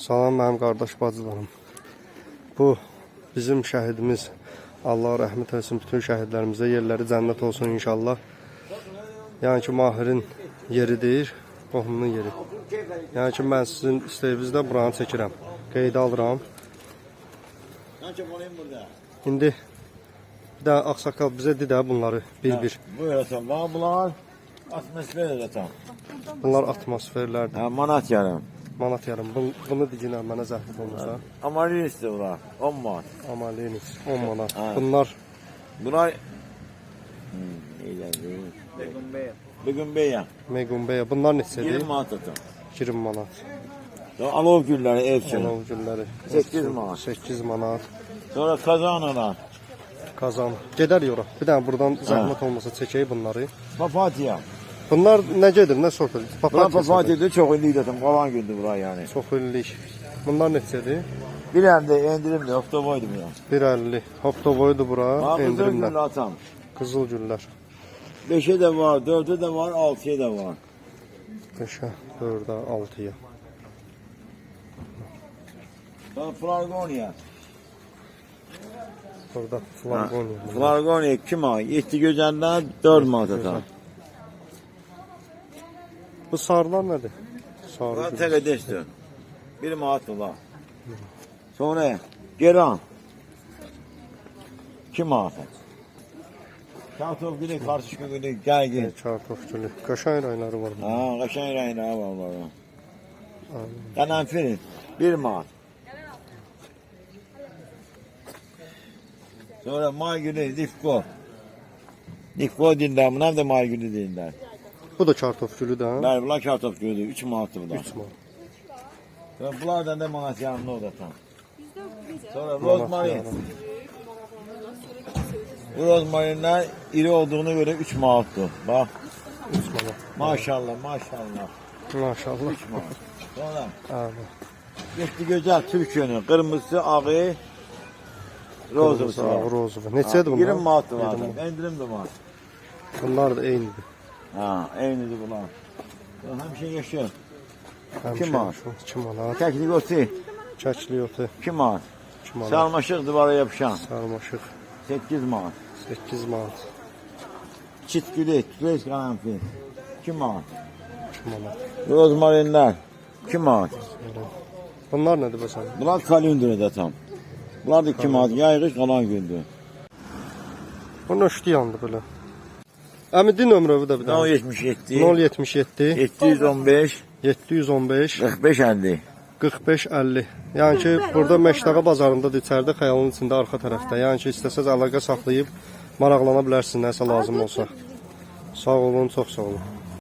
Salam mənim qardaş bacılarım. Bu bizim şəhidimiz. Allah rəhmət etsin bütün şəhidlərimizə. Yerləri cənnət olsun inşallah. Yəni ki, Mahirin yeridir, qohumunun yeri. Yəni ki, mən sizin istəyinizdə buranı çəkirəm. Qeydə alıram. İndi bir də ağsaqqal bizə de də bunları bir-bir. Atam. Bana bunlar atmosfer atam. Bunlar atmosferlərdir. Manat yarım. Manat yarım. Bunu, bunu diginə mənə zəhmət olmasa. Amarist de bunlar. 10 manat. Amaliniz 10 manat. Ha. Bunlar hmm, eğlenceli. Bugün beyan. Megumbeya. Bunlar 20 neçədir? manat atam. 20 manat. Sonra alov gülleri ev için. Onun gülləri 8 manat. 8 manat. Sonra kazan ana. Kazan. Gedər yora. Bir dənə buradan zəhmət olmasa çəkək bunları. Papatya. Bunlar nə gedir, nə sortur? Bunlar Papatya. papatya da çok ünlü atam. Kalan gündü bura yani. Çox illik. Bunlar neçədir? Bir anda indirim de hafta boydu bu ya. 1.50. Hopta boydu bura, endirimlə. atam. Qızıl güllər. 5'e de var, 4'e de var, 6'ya da var. 5-ə, 4-ə, 6-ya. Sonra Flargonia. Burada flangonia. Flargonia kim ay? Yetti gözəndən 4 manat atar. Bu sarılar nədir? Sarı təqədəsdir. 1 manat olar. Sonra Geran. 2 manat. Kartof günü, karışık günü, gərgin. Çartof gülü. Qaşay rayları var. Ha, qaşan rəyinə var. Aynen. Qənənfil 1 manat. Sonra may günü Lifko. Lifko dinlər, bunlar da may günü dinlər. Bu da çartof gülü də. Bəli, bunlar kartof günü 3 manatdır bunlar. 3 manat. Sonra bunlardan da manat yanında odatan. Sonra Manat rozmarin. Bu rozmarinler iri olduğuna göre 3 manatdır. Bak 3 manat. maşallah maşallah. Maşallah. 3 manat. Sonra Abi. getdi gözəl türk yönü. Qırmızısı, ağı, rozusu var. Ağır rozu var. Neçədir bunlar? 20 manatdır var. 20 manat. Endirim de var. Bunlar da eynidir. Ha, eynidir bunlar. Sonra Həmişə yaşıyor. Manat? şu 2 manat. Təklik oti Çəkli otu 2 manat. 2 manat. Sarmaşıq divara yapışan Sarmaşıq 8 manat. 8 manat. Çitkili, tüleş karanfil 2 manat. 2 manat. Rozmarinler 2 manat. Bunlar nədir bəsən? Bunlar kalendür edetam. Bunlar da 2 manat. Yayğış kalan gündür. Bu nöştü yandı belə. Əmidi nömrəvi də bir dənə. 077 077 715 715 45 50. 45 50. Yəni ki, burada Məştaqa bazarındadır, içəridə xəyalın içində arxa tərəfdə. Yəni ki, istəsəz əlaqə saxlayıb maraqlana bilərsiniz, nəsə lazım olsa. Sağ olun, çox sağ olun.